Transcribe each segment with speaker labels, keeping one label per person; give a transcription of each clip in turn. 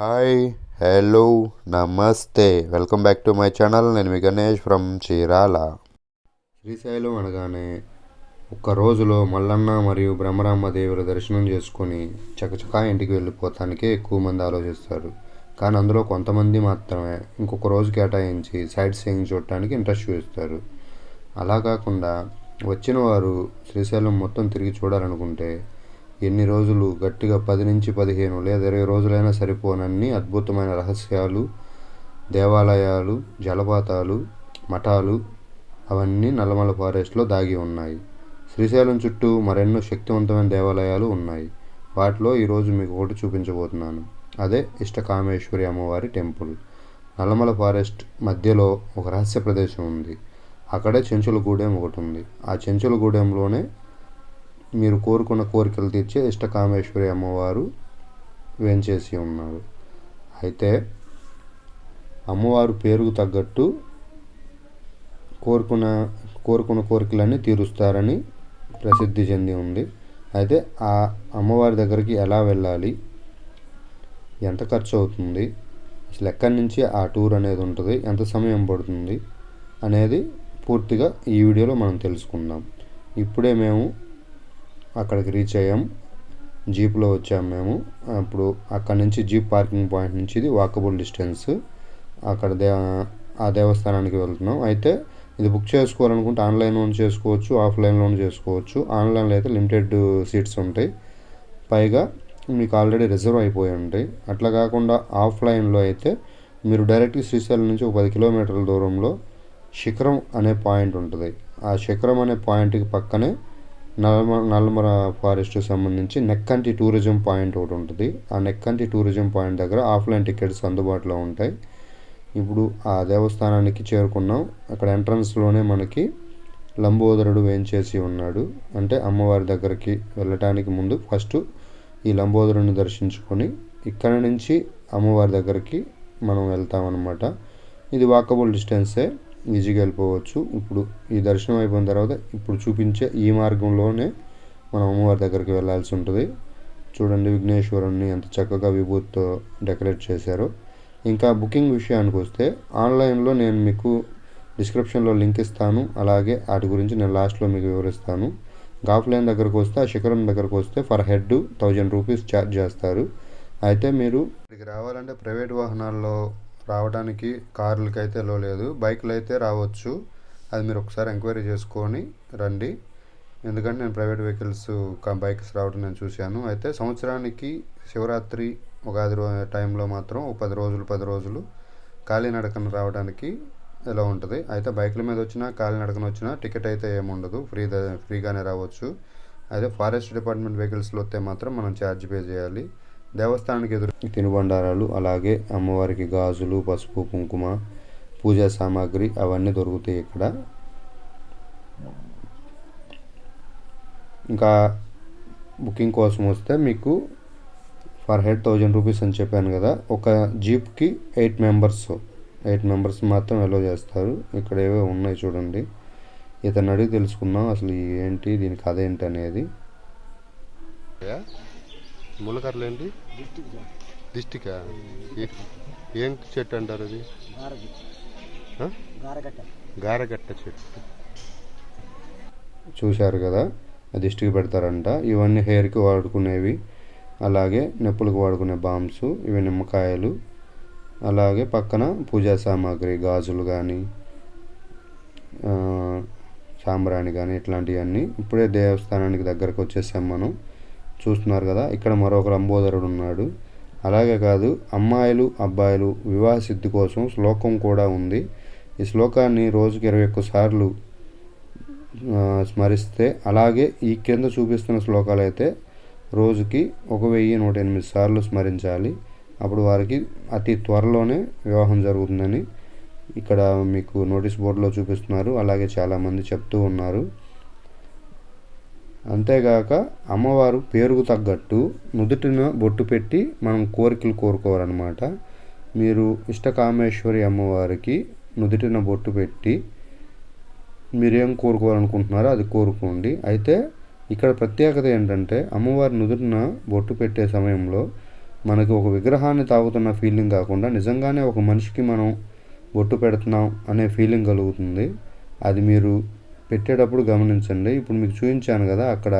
Speaker 1: Hi hello నమస్తే. Welcome back to my channel. నేను మీ గణేష్ ఫ్రమ్ చీరాల. శ్రీశైలం అనగానే ఒక్క రోజులో మల్లన్న మరియు బ్రహ్మరామ దేవుల దర్శనం చేసుకొని చకచకా ఇంటికి వెళ్ళిపోతానికి ఎక్కువ మంది ఆలోచిస్తారు. కానీ అందులో కొంతమంది మాత్రమే ఇంకొక రోజు కేటాయించి సైట్ సీయింగ్ చూడటానికి ఇంట్రెస్ట్ చూపిస్తారు. అలా కాకుండా వచ్చిన వారు శ్రీశైలం మొత్తం తిరిగి చూడాలనుకుంటే ఎన్ని రోజులు గట్టిగా పది నుంచి పదిహేను లేదా ఇరవై రోజులైనా సరిపోనన్ని అద్భుతమైన రహస్యాలు దేవాలయాలు జలపాతాలు మఠాలు అవన్నీ నల్లమల ఫారెస్ట్లో దాగి ఉన్నాయి. శ్రీశైలం చుట్టూ మరెన్నో శక్తివంతమైన దేవాలయాలు ఉన్నాయి. వాటిలో ఈరోజు మీకు ఒకటి చూపించబోతున్నాను. అదే ఇష్టకామేశ్వరి అమ్మవారి టెంపుల్. నల్లమల ఫారెస్ట్ మధ్యలో ఒక రహస్య ప్రదేశం ఉంది. అక్కడే చెంచులగూడెం ఒకటి ఉంది. ఆ చెంచుల గూడెంలోనే మీరు కోరుకున్న కోరికలు తీర్చే ఇష్టకామేశ్వరి అమ్మవారు వేంచేసి ఉన్నారు. అయితే అమ్మవారు పేరుకు తగ్గట్టు కోరుకున్న కోరుకున్న కోరికలన్నీ తీరుస్తారని ప్రసిద్ధి చెంది ఉంది. అయితే ఆ అమ్మవారి దగ్గరికి ఎలా వెళ్ళాలి? ఎంత ఖర్చు అవుతుంది? అసలు ఎక్కడి నుంచి ఆ టూర్ అనేది ఉంటుంది? ఎంత సమయం పడుతుంది? అనేది పూర్తిగా ఈ వీడియోలో మనం తెలుసుకుందాం. ఇప్పుడే మేము అక్కడికి రీచ్ అయ్యాం. జీప్లో వచ్చాము మేము. అప్పుడు అక్కడ నుంచి జీప్ పార్కింగ్ పాయింట్ నుంచి ఇది వాకబుల్ డిస్టెన్స్ అక్కడ దే ఆ దేవస్థానానికి వెళ్తున్నాం. అయితే ఇది బుక్ చేసుకోవాలనుకుంటే ఆన్లైన్లో చేసుకోవచ్చు ఆఫ్లైన్లో చేసుకోవచ్చు. ఆన్లైన్లో అయితే లిమిటెడ్ సీట్స్ ఉంటాయి. పైగా మీకు ఆల్రెడీ రిజర్వ్ అయిపోయి ఉంటాయి. అట్లా కాకుండా ఆఫ్లైన్లో అయితే మీరు డైరెక్ట్గా శ్రీశైలం నుంచి ఒక పది కిలోమీటర్ల దూరంలో శిఖరం అనే పాయింట్ ఉంటుంది. ఆ శిఖరం అనే పాయింట్కి పక్కనే నల్మ నల్మర ఫారెస్ట్కి సంబంధించి నెక్కంటి టూరిజం పాయింట్ ఒకటి ఉంటుంది. ఆ నెక్కంటి టూరిజం పాయింట్ దగ్గర ఆఫ్లైన్ టికెట్స్ అందుబాటులో ఉంటాయి. ఇప్పుడు ఆ దేవస్థానానికి చేరుకున్నాం. అక్కడ ఎంట్రన్స్లోనే మనకి లంబోదరుడు వేంచేసి ఉన్నాడు. అంటే అమ్మవారి దగ్గరికి వెళ్ళటానికి ముందు ఫస్ట్ ఈ లంబోదరుని దర్శించుకొని ఇక్కడ నుంచి అమ్మవారి దగ్గరికి మనం వెళ్తామన్నమాట. ఇది వాకబుల్ డిస్టెన్సే. ఈజీగా వెళ్ళిపోవచ్చు. ఇప్పుడు ఈ దర్శనం అయిపోయిన తర్వాత ఇప్పుడు చూపించే ఈ మార్గంలోనే మనం అమ్మవారి దగ్గరికి వెళ్ళాల్సి ఉంటుంది. చూడండి విఘ్నేశ్వరుణ్ణి ఎంత చక్కగా విభూతితో డెకరేట్ చేశారో. ఇంకా బుకింగ్ విషయానికి వస్తే ఆన్లైన్లో నేను మీకు డిస్క్రిప్షన్లో లింక్ ఇస్తాను. అలాగే వాటి గురించి నేను లాస్ట్లో మీకు వివరిస్తాను. ఆఫ్లైన్ దగ్గరకు వస్తే ఆ శిఖరం దగ్గరకు వస్తే per head thousand rupees charge చేస్తారు. అయితే మీరు ఇక్కడికి రావాలంటే ప్రైవేట్ వాహనాల్లో రావడానికి కార్లకి అయితే లో లేదు. బైక్లు అయితే రావచ్చు. అది మీరు ఒకసారి ఎంక్వైరీ చేసుకొని రండి. ఎందుకంటే నేను ప్రైవేట్ వెహికల్స్ బైక్స్ రావడం నేను చూశాను. అయితే సంవత్సరానికి శివరాత్రి ఉగాది టైంలో మాత్రం పది రోజులు పది రోజులు కాలినడకన రావడానికి ఎలా ఉంటుంది? అయితే బైక్ల మీద వచ్చినా కాలినడకన వచ్చినా టికెట్ అయితే ఏముండదు. ఫ్రీ ఫ్రీగానే రావచ్చు. అయితే ఫారెస్ట్ డిపార్ట్మెంట్ వెహికల్స్లో వస్తే మాత్రం మనం ఛార్జ్ పే చేయాలి. దేవస్థానానికి ఎదురు తినుబండారాలు అలాగే అమ్మవారికి గాజులు పసుపు కుంకుమ పూజా సామాగ్రి అవన్నీ దొరుకుతాయి ఇక్కడ. ఇంకా బుకింగ్ కోసం వస్తే మీకు ఫర్ హెడ్ థౌజండ్ రూపీస్ అని చెప్పాను కదా ఒక జీప్కి ఎయిట్ మెంబర్స్ ఎయిట్ మెంబర్స్ మాత్రం అలో చేస్తారు. ఇక్కడ ఏవో ఉన్నాయి చూడండి. ఇతను అడిగి తెలుసుకున్నాం అసలు ఏంటి దీని కథ ఏంటి అనేది. ములకర్లు ఏంటి దిష్టికా ఏం చెట్టు అంటారు అది? గారగట్ట చెట్టు. చూశారు కదా? దిష్టికి పెడతారంట. ఇవన్నీ హెయిర్కి వాడుకునేవి. అలాగే నొప్పులకు వాడుకునే బాంబ్స్ ఇవి నిమ్మకాయలు. అలాగే పక్కన పూజా సామాగ్రి గాజులు కానీ సాంబ్రాణి కానీ ఇట్లాంటివన్నీ. ఇప్పుడే దేవస్థానానికి దగ్గరకు వచ్చేసాం మనం. చూస్తున్నారు కదా ఇక్కడ మరొక లంబోదరుడు ఉన్నాడు. అలాగే కాదు అమ్మాయిలు అబ్బాయిలు వివాహ సిద్ధి కోసం శ్లోకం కూడా ఉంది. ఈ శ్లోకాన్ని రోజుకి ఇరవై ఒక్క సార్లు స్మరిస్తే అలాగే ఈ కింద చూపిస్తున్న శ్లోకాలు అయితే రోజుకి ఒక వెయ్యి నూట ఎనిమిది సార్లు స్మరించాలి. అప్పుడు వారికి అతి త్వరలోనే వివాహం జరుగుతుందని ఇక్కడ మీకు నోటీస్ బోర్డులో చూపిస్తున్నారు. అలాగే చాలామంది చెప్తూ ఉన్నారు. అంతేగాక అమ్మవారు పేరుకు తగ్గట్టు నుదుటిన బొట్టు పెట్టి మనం కోరికలు కోరుకోవాలన్నమాట. మీరు ఇష్టకామేశ్వరి అమ్మవారికి నుదుటిన బొట్టు పెట్టి మీరేం కోరుకోవాలనుకుంటున్నారో అది కోరుకోండి. అయితే ఇక్కడ ప్రత్యేకత ఏంటంటే అమ్మవారి నుదుటిన బొట్టు పెట్టే సమయంలో మనకి ఒక విగ్రహాన్ని తాగుతున్న ఫీలింగ్ కాకుండా నిజంగానే ఒక మనిషికి మనం బొట్టు పెడుతున్నాం అనే ఫీలింగ్ కలుగుతుంది. అది మీరు పెట్టేటప్పుడు గమనించండి. ఇప్పుడు మీకు చూపించాను కదా అక్కడ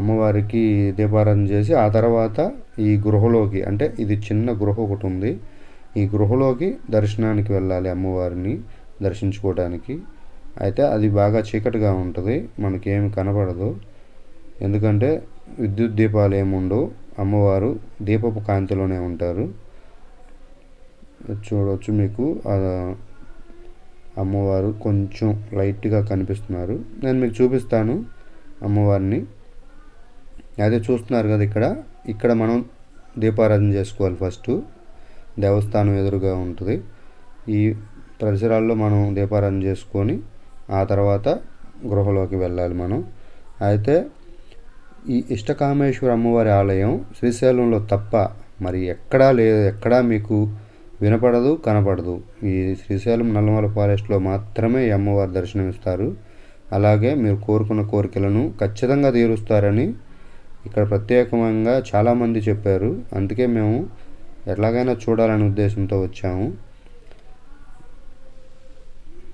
Speaker 1: అమ్మవారికి దీపారాధన చేసి ఆ తర్వాత ఈ గృహలోకి అంటే ఇది చిన్న గృహ ఒకటి ఉంది. ఈ గృహలోకి దర్శనానికి వెళ్ళాలి అమ్మవారిని దర్శించుకోవడానికి. అయితే అది బాగా చీకటిగా ఉంటుంది మనకేమి కనపడదు. ఎందుకంటే విద్యుత్ దీపాలు ఏముండవు అమ్మవారు దీపపు కాంతిలోనే ఉంటారు. చూడవచ్చు మీకు అమ్మవారు కొంచెం లైట్గా కనిపిస్తున్నారు. నేను మీకు చూపిస్తాను అమ్మవారిని. అదే చూస్తున్నారు కదా ఇక్కడ. ఇక్కడ మనం దీపారాధన చేసుకోవాలి ఫస్ట్. దేవస్థానం ఎదురుగా ఉంటుంది. ఈ పరిసరాల్లో మనం దీపారాధన చేసుకొని ఆ తర్వాత గృహలోకి వెళ్ళాలి మనం. అయితే ఈ ఇష్టకామేశ్వర అమ్మవారి ఆలయం శ్రీశైలంలో తప్ప మరి ఎక్కడా లేదు. ఎక్కడా మీకు వినపడదు కనపడదు. ఈ శ్రీశైలం నల్లమల ఫారెస్ట్లో మాత్రమే ఈ అమ్మవారి దర్శనం ఇస్తారు అలాగే మీరు కోరుకున్న కోరికలను ఖచ్చితంగా తీరుస్తారని ఇక్కడ ప్రత్యేకంగా చాలామంది చెప్పారు. అందుకే మేము ఎలాగైనా చూడాలనే ఉద్దేశంతో వచ్చాము.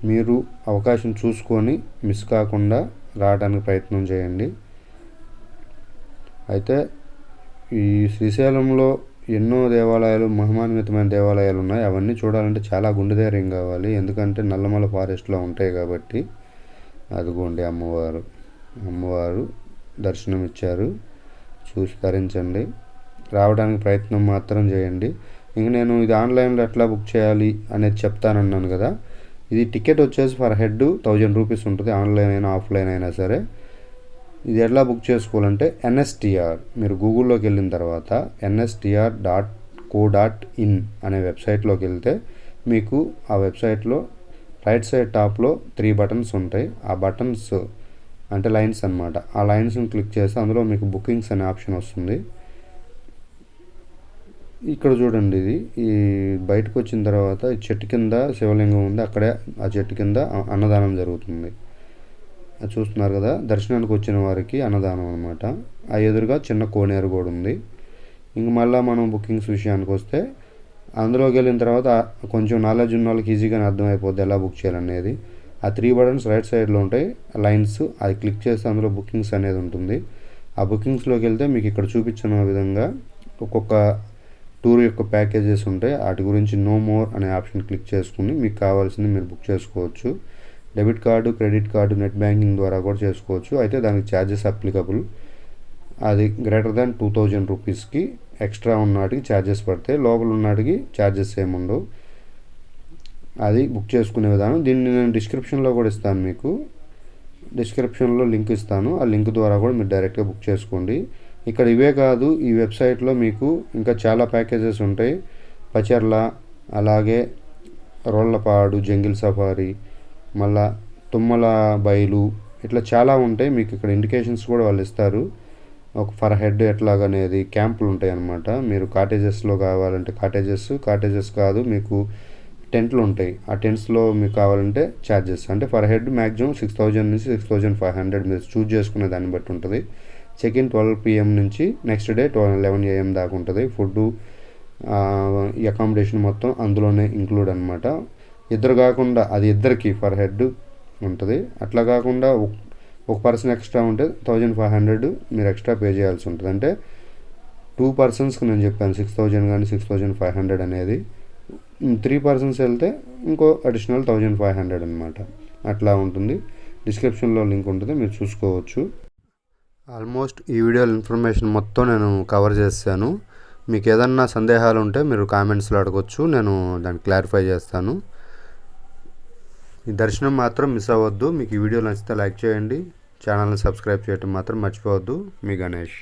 Speaker 1: మీరు అవకాశం చూసుకొని మిస్ కాకుండా రావడానికి ప్రయత్నం చేయండి. అయితే ఈ శ్రీశైలంలో ఎన్నో దేవాలయాలు మహిమాన్వితమైన దేవాలయాలు ఉన్నాయి. అవన్నీ చూడాలంటే చాలా గుండె ధైర్యం కావాలి. ఎందుకంటే నల్లమల ఫారెస్ట్లో ఉంటాయి కాబట్టి. అదిగోండి అమ్మవారు. అమ్మవారు దర్శనం ఇచ్చారు చూసి తరించండి. రావడానికి ప్రయత్నం మాత్రం చేయండి. ఇంక నేను ఇది ఆన్లైన్లో ఎట్లా బుక్ చేయాలి అనేది చెప్తానన్నాను కదా. ఇది టికెట్ వచ్చేసి ఫర్ హెడ్ థౌజండ్ రూపీస్ ఉంటుంది. ఆన్లైన్ అయినా ఆఫ్లైన్ అయినా సరే. ఇది ఎట్లా బుక్ చేసుకోవాలంటే ఎన్ఎస్టిఆర్. మీరు గూగుల్లోకి వెళ్ళిన తర్వాత NSTR dot co dot in అనే వెబ్సైట్లోకి వెళ్తే మీకు ఆ వెబ్సైట్లో రైట్ సైడ్ టాప్లో త్రీ బటన్స్ ఉంటాయి. ఆ బటన్స్ అంటే లైన్స్ అనమాట ఆ లైన్స్ని క్లిక్ చేస్తే అందులో మీకు బుకింగ్స్ అనే ఆప్షన్ వస్తుంది. ఇక్కడ చూడండి ఇది. ఈ బయటకు వచ్చిన తర్వాత ఈ చెట్టు కింద శివలింగం ఉంది. అక్కడే ఆ చెట్టు కింద అన్నదానం జరుగుతుంది. చూస్తున్నారు కదా దర్శనానికి వచ్చిన వారికి అన్నదానం అనమాట ఆ ఎదురుగా చిన్న కోనేరు కూడా ఉంది. ఇంక మళ్ళీ మనం బుకింగ్స్ విషయానికి వస్తే అందులోకి వెళ్ళిన తర్వాత కొంచెం నాలెడ్జ్ ఉన్న వాళ్ళకి ఈజీగానే అర్థమైపోద్ది ఎలా బుక్ చేయాలనేది. ఆ త్రీ బటన్స్ రైట్ సైడ్లో ఉంటాయి లైన్స్ అది క్లిక్ చేస్తే అందులో బుకింగ్స్ అనేది ఉంటుంది. ఆ బుకింగ్స్లోకి వెళ్తే మీకు ఇక్కడ చూపించిన విధంగా ఒక్కొక్క టూర్ యొక్క ప్యాకేజెస్ ఉంటాయి. వాటి గురించి నో మోర్ అనే ఆప్షన్ క్లిక్ చేసుకుని మీకు కావాల్సింది మీరు బుక్ చేసుకోవచ్చు. Debit card credit card net banking ద్వారా కూడా చేసుకోవచ్చు. అయితే దానికి ఛార్జెస్ అప్లికబుల్. అది గ్రేటర్ దాన్ టూ థౌజండ్ రూపీస్కి ఎక్స్ట్రా ఉన్నటికి ఛార్జెస్ పడతాయి. లోపల ఉన్నటికి ఛార్జెస్ ఏముండవు అది బుక్ చేసుకునే విధానం. దీన్ని నేను డిస్క్రిప్షన్లో కూడా ఇస్తాను మీకు. డిస్క్రిప్షన్లో లింక్ ఇస్తాను. ఆ లింక్ ద్వారా కూడా మీరు డైరెక్ట్గా బుక్ చేసుకోండి. ఇక్కడ ఇవే కాదు ఈ వెబ్సైట్లో మీకు ఇంకా చాలా ప్యాకేజెస్ ఉంటాయి. పచర్ల అలాగే రోళ్ళపాడు జంగిల్ సఫారీ మళ్ళా తుమ్మల బయలు ఇట్లా చాలా ఉంటాయి. మీకు ఇక్కడ ఇండికేషన్స్ కూడా వాళ్ళు ఇస్తారు. ఒక ఫర్ హెడ్ ఎట్లాగనేది క్యాంపులు ఉంటాయి అన్నమాట. మీరు కాటేజెస్లో కావాలంటే కాటేజెస్ కాటేజెస్ కాదు మీకు టెంట్లు ఉంటాయి. ఆ టెంట్స్లో మీకు కావాలంటే ఛార్జెస్ అంటే for head maximum six thousand నుంచి సిక్స్ థౌజండ్ ఫైవ్ హండ్రెడ్ మీరు చూజ్ చేసుకునే దాన్ని బట్టి ఉంటుంది. చెక్ ఇన్ ట్వెల్వ్ పిఎం నుంచి next day twelve eleven AM దాకా ఉంటుంది. ఫుడ్ ఈ అకామిడేషన్ మొత్తం అందులోనే ఇంక్లూడ్ అనమాట ఇద్దరు కాకుండా అది ఇద్దరికి ఫర్ హెడ్ ఉంటుంది. అట్లా కాకుండా ఒక పర్సన్ ఎక్స్ట్రా ఉంటే థౌజండ్ ఫైవ్ హండ్రెడ్ మీరు ఎక్స్ట్రా పే చేయాల్సి ఉంటుంది. అంటే టూ పర్సన్స్కి నేను చెప్పాను సిక్స్ థౌజండ్ కానీ సిక్స్ థౌజండ్ ఫైవ్ హండ్రెడ్ అనేది. త్రీ పర్సన్స్ వెళ్తే ఇంకో అడిషనల్ థౌజండ్ ఫైవ్ హండ్రెడ్ అనమాట అట్లా ఉంటుంది. డిస్క్రిప్షన్లో లింక్ ఉంటుంది మీరు చూసుకోవచ్చు. ఆల్మోస్ట్ ఈ వీడియో ఇన్ఫర్మేషన్ మొత్తం నేను కవర్ చేశాను మీకు ఏదన్నా సందేహాలు ఉంటే మీరు కామెంట్స్లో అడగొచ్చు. నేను దాన్ని క్లారిఫై చేస్తాను. ఈ దర్శనం మాత్రం మిస్ అవ్వద్దు. మీకు ఈ వీడియో నచ్చితే లైక్ చేయండి. ఛానల్ని సబ్స్క్రైబ్ చేయటం మాత్రం మర్చిపోవద్దు. మీ గణేష్.